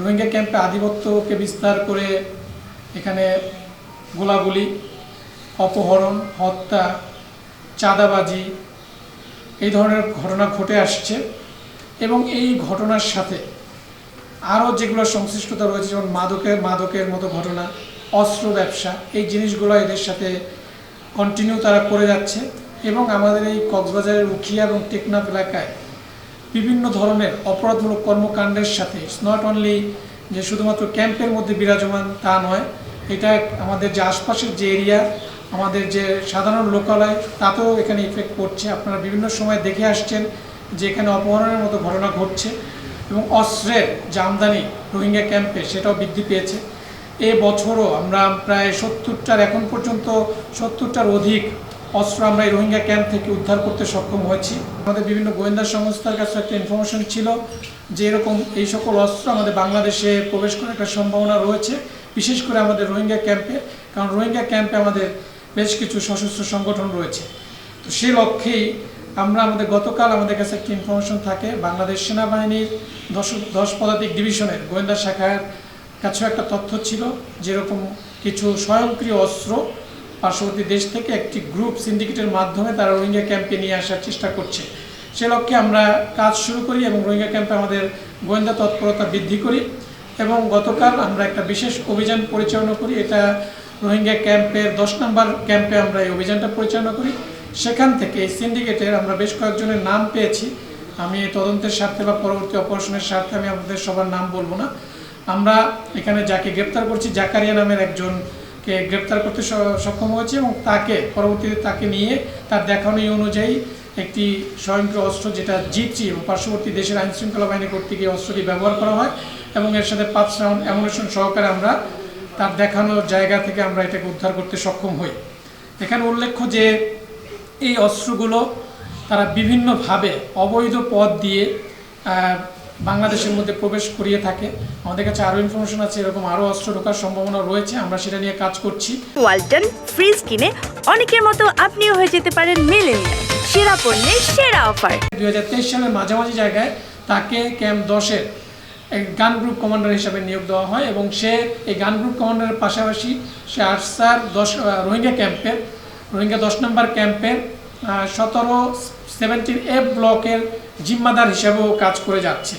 রোহিঙ্গা ক্যাম্পে আধিপত্যকে বিস্তার করে এখানে গোলাগুলি, অপহরণ, হত্যা, চাঁদাবাজি এই ধরনের ঘটনা ঘটে আসছে এবং এই ঘটনার সাথে আরও যেগুলো সংশ্লিষ্টতা রয়েছে, যেমন মাদকের মাদকের মতো ঘটনা, অস্ত্র ব্যবসা, এই জিনিসগুলো এদের সাথে কন্টিনিউ তারা করে যাচ্ছে এবং আমাদের এই কক্সবাজারের উখিয়া এবং টেকনাফ এলাকায় বিভিন্ন ধরনের অপরাধমূলক কর্মকাণ্ডের সাথে ইটস নট অনলি যে শুধুমাত্র ক্যাম্পের মধ্যে বিরাজমান তা নয়, এটা আমাদের যে আশপাশের যে এরিয়া, আমাদের যে সাধারণ লোকালয়, তাতেও এখানে ইফেক্ট পড়ছে। আপনারা বিভিন্ন সময় দেখে আসছেন যে এখানে অপহরণের মতো ঘটনা ঘটছে এবং অস্ত্রের যে আমদানি রোহিঙ্গা ক্যাম্পে, সেটাও বৃদ্ধি পেয়েছে। এ বছরও আমরা প্রায় সত্তরটার, এখন পর্যন্ত সত্তরটার অধিক অস্ত্র আমরা এই রোহিঙ্গা ক্যাম্প থেকে উদ্ধার করতে সক্ষম হয়েছি। আমাদের বিভিন্ন গোয়েন্দা সংস্থার কাছে একটা ইনফরমেশন ছিল যে এরকম এই সকল অস্ত্র আমাদের বাংলাদেশে প্রবেশ করার একটা সম্ভাবনা রয়েছে, বিশেষ করে আমাদের রোহিঙ্গা ক্যাম্পে, কারণ রোহিঙ্গা ক্যাম্পে আমাদের বেশ কিছু সশস্ত্র সংগঠন রয়েছে। তো সেই লক্ষ্যেই আমরা আমাদের গতকাল আমাদের কাছে একটি ইনফরমেশন থাকে, বাংলাদেশ সেনাবাহিনীর দশ দশ পদাতিক ডিভিশনের গোয়েন্দা শাখার কাছেও একটা তথ্য ছিল যেরকম কিছু স্বয়ংক্রিয় অস্ত্র পার্শ্ববর্তী দেশ থেকে একটি গ্রুপ সিন্ডিকেটের মাধ্যমে তারা রোহিঙ্গা ক্যাম্পে নিয়ে আসার চেষ্টা করছে। সে লক্ষ্যে আমরা কাজ শুরু করি এবং রোহিঙ্গা ক্যাম্পে আমাদের গোয়েন্দা তৎপরতা বৃদ্ধি করি এবং গতকাল আমরা একটা বিশেষ অভিযান পরিচালনা করি। এটা রোহিঙ্গা ক্যাম্পের দশ নম্বর ক্যাম্পে আমরা এই অভিযানটা পরিচালনা করি। সেখান থেকে এই সিন্ডিকেটের আমরা বেশ কয়েকজনের নাম পেয়েছি। আমি তদন্তের স্বার্থে বা পরবর্তী অপারেশনের স্বার্থে আমি আপনাদের সবার নাম বলব না। আমরা এখানে যাকে গ্রেপ্তার করছি, জাকারিয়া নামের একজনকে গ্রেপ্তার করতে সক্ষম হয়েছি এবং তাকে, পরবর্তীতে তাকে নিয়ে তার দেখানো অনুযায়ী একটি স্বয়ংক্রিয় অস্ত্র যেটা জিপচি এবং পার্শ্ববর্তী দেশের আইন শৃঙ্খলা বাহিনী কর্তৃক এই অস্ত্রটি ব্যবহার করা হয় এবং এর সাথে পাঁচ রাউন্ড অ্যামুনেশন সহকারে আমরা তার দেখানো জায়গা থেকে আমরা এটাকে উদ্ধার করতে সক্ষম হই। এখানে উল্লেখ্য যে এই অস্ত্রগুলো তারা বিভিন্নভাবে অবৈধ পথ দিয়ে বাংলাদেশের মধ্যে প্রবেশ করিয়ে থাকে। আমাদের কাছে আরও ইনফরমেশন আছে এরকম আরও অস্ত্র ঢোকার সম্ভাবনা রয়েছে আমরা সেটা নিয়ে কাজ করছি। ওয়ালটন ফ্রিজ কিনে অনেকের মতো আপনিও হয়ে যেতে পারেন মিলেনিয়াল। সেরা পণ্যের সেরা অফার। দুই হাজার তেইশ সালের মাঝামাঝি জায়গায় তাকে ক্যাম্প দশের এক গান গ্রুপ কমান্ডার হিসাবে নিয়োগ দেওয়া হয় এবং সে এই গান গ্রুপ কমান্ডারের পাশাপাশি সে আরসার দশ রোহিঙ্গা ক্যাম্পের রোহিঙ্গা দশ নম্বর ক্যাম্পের সতেরো সেভেন্টিন এফ ব্লকের জিম্মাদার হিসাবেও কাজ করে যাচ্ছে।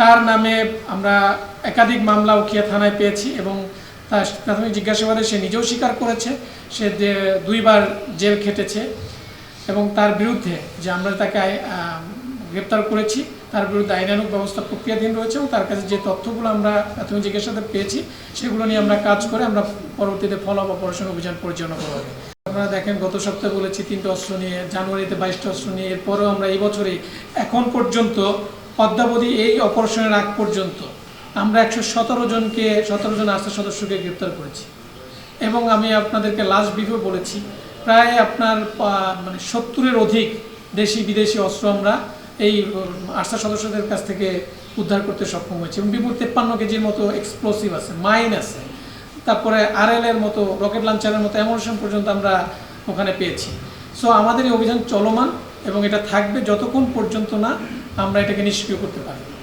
তার নামে আমরা একাধিক মামলা উকিয়া থানায় পেয়েছি এবং তার প্রাথমিক জিজ্ঞাসাবাদে সে নিজেও স্বীকার করেছে। সে দুইবার জেল খেটেছে এবং তার বিরুদ্ধে যে আমরা তাকে গ্রেপ্তার করেছি, তার বিরুদ্ধে আইনানুক ব্যবস্থা প্রক্রিয়াধীন রয়েছে এবং তার কাছে যে তথ্যগুলো আমরা প্রাথমিক জিজ্ঞাসাবাদে পেয়েছি, সেগুলো নিয়ে আমরা কাজ করে আমরা পরবর্তীতে ফলো আপ অপারেশন অভিযান পরিচালনা করব। আপনারা দেখেন, গত সপ্তাহে বলেছি তিনটে অস্ত্র নিয়ে, জানুয়ারিতে বাইশটা অস্ত্র নিয়ে, এরপরেও আমরা এই বছরেই, এখন পর্যন্ত অদ্যাবধি এই অপারেশনের আগ পর্যন্ত আমরা একশো সতেরো জনকে, সতেরো জন আস্থা সদস্যকে গ্রেপ্তার করেছি। এবং আমি আপনাদেরকে লাস্ট বিফে বলেছি, প্রায় আপনার মানে সত্তরের অধিক দেশি বিদেশি অস্ত্র আমরা এই আস্থা সদস্যদের কাছ থেকে উদ্ধার করতে সক্ষম হয়েছি। এবং বিপুল তেপ্পান্ন কেজির মতো এক্সপ্লোসিভ আছে মাইন আছে। তারপরে আরএল এর মতো রকেট লঞ্চারের মতো এমন পর্যন্ত আমরা ওখানে পেয়েছি। সো আমাদের এই অভিযান চলমান এবং এটা থাকবে যতক্ষণ পর্যন্ত না আমরা এটাকে নিষ্ক্রিয় করতে পারি।